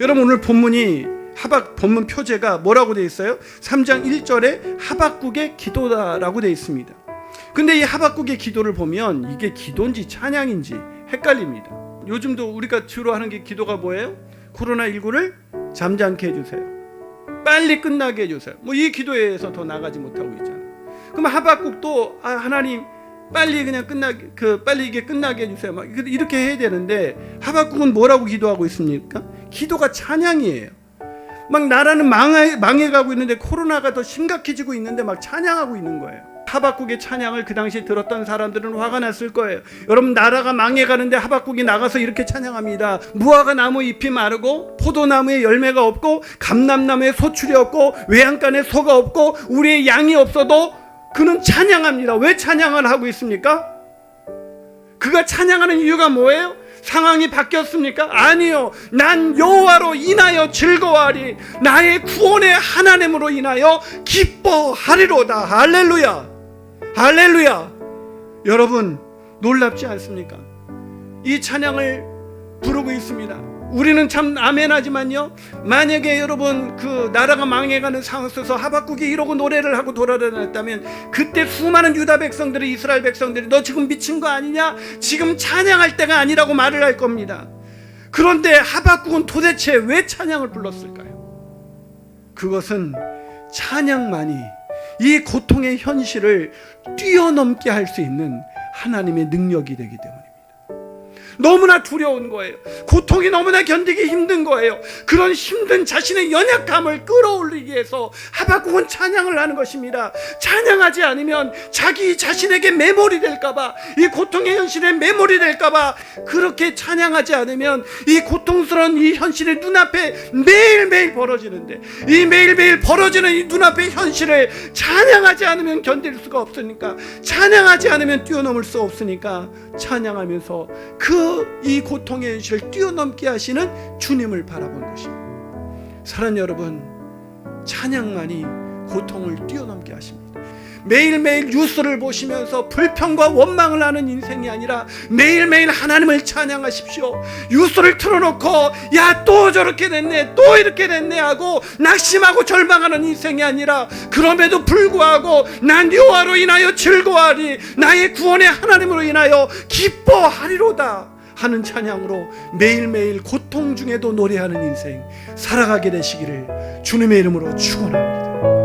여러분 오늘 본문이 하박 본문 표제가 뭐라고 돼 있어요? 3장 1절에 하박국의 기도다라고 돼 있습니다. 근데 이 하박국의 기도를 보면 이게 기도인지 찬양인지 헷갈립니다. 요즘도 우리가 주로 하는 게 기도가 뭐예요? 코로나 19를 잠잠케 해 주세요. 빨리 끝나게 해 주세요. 뭐 이 기도에서 더 나가지 못하고 있잖아요. 그럼 하박국도 아, 하나님 빨리 그냥 끝나게 그 빨리 이게 끝나게 해주세요. 막 이렇게 해야 되는데 하박국은 뭐라고 기도하고 있습니까? 기도가 찬양이에요. 막 나라는 망해, 망해가고 있는데 코로나가 더 심각해지고 있는데 막 찬양하고 있는 거예요. 하박국의 찬양을 그 당시에 들었던 사람들은 화가 났을 거예요. 여러분 나라가 망해가는데 하박국이 나가서 이렇게 찬양합니다. 무화과 나무 잎이 마르고 포도나무에 열매가 없고 감람나무에 소출이 없고 외양간에 소가 없고 우리의 양이 없어도 그는 찬양합니다. 왜 찬양을 하고 있습니까? 그가 찬양하는 이유가 뭐예요? 상황이 바뀌었습니까? 아니요. 난 여호와로 인하여 즐거워하리. 나의 구원의 하나님으로 인하여 기뻐하리로다. 할렐루야. 할렐루야. 여러분 놀랍지 않습니까? 이 찬양을 부르고 있습니다. 우리는 참 아멘하지만요. 만약에 여러분 그 나라가 망해가는 상황 속에서 하박국이 이러고 노래를 하고 돌아다녔다면 그때 수많은 유다 백성들이 이스라엘 백성들이 너 지금 미친 거 아니냐? 지금 찬양할 때가 아니라고 말을 할 겁니다. 그런데 하박국은 도대체 왜 찬양을 불렀을까요? 그것은 찬양만이 이 고통의 현실을 뛰어넘게 할 수 있는 하나님의 능력이 되기 때문입니다. 너무나 두려운 거예요. 고통이 너무나 견디기 힘든 거예요. 그런 힘든 자신의 연약감을 끌어올리기 위해서 하박국은 찬양을 하는 것입니다. 찬양하지 않으면 자기 자신에게 매몰이 될까봐 이 고통의 현실에 매몰이 될까봐 그렇게 찬양하지 않으면 이 고통스러운 이 현실이 눈앞에 매일매일 벌어지는데 이 매일매일 벌어지는 이 눈앞의 현실을 찬양하지 않으면 견딜 수가 없으니까 찬양하지 않으면 뛰어넘을 수 없으니까 찬양하면서 그이 고통의 현실을 뛰어넘게 하시는 주님을 바라본 것입니다. 사랑 여러분, 찬양만이 고통을 뛰어넘게 하십니다. 매일매일 뉴스를 보시면서 불평과 원망을 하는 인생이 아니라 매일매일 하나님을 찬양하십시오. 뉴스를 틀어놓고 야 또 저렇게 됐네 또 이렇게 됐네 하고 낙심하고 절망하는 인생이 아니라 그럼에도 불구하고 난 여호와로 인하여 즐거워하리 나의 구원의 하나님으로 인하여 기뻐하리로다 하는 찬양으로 매일매일 고통 중에도 노래하는 인생 살아가게 되시기를 주님의 이름으로 축원합니다.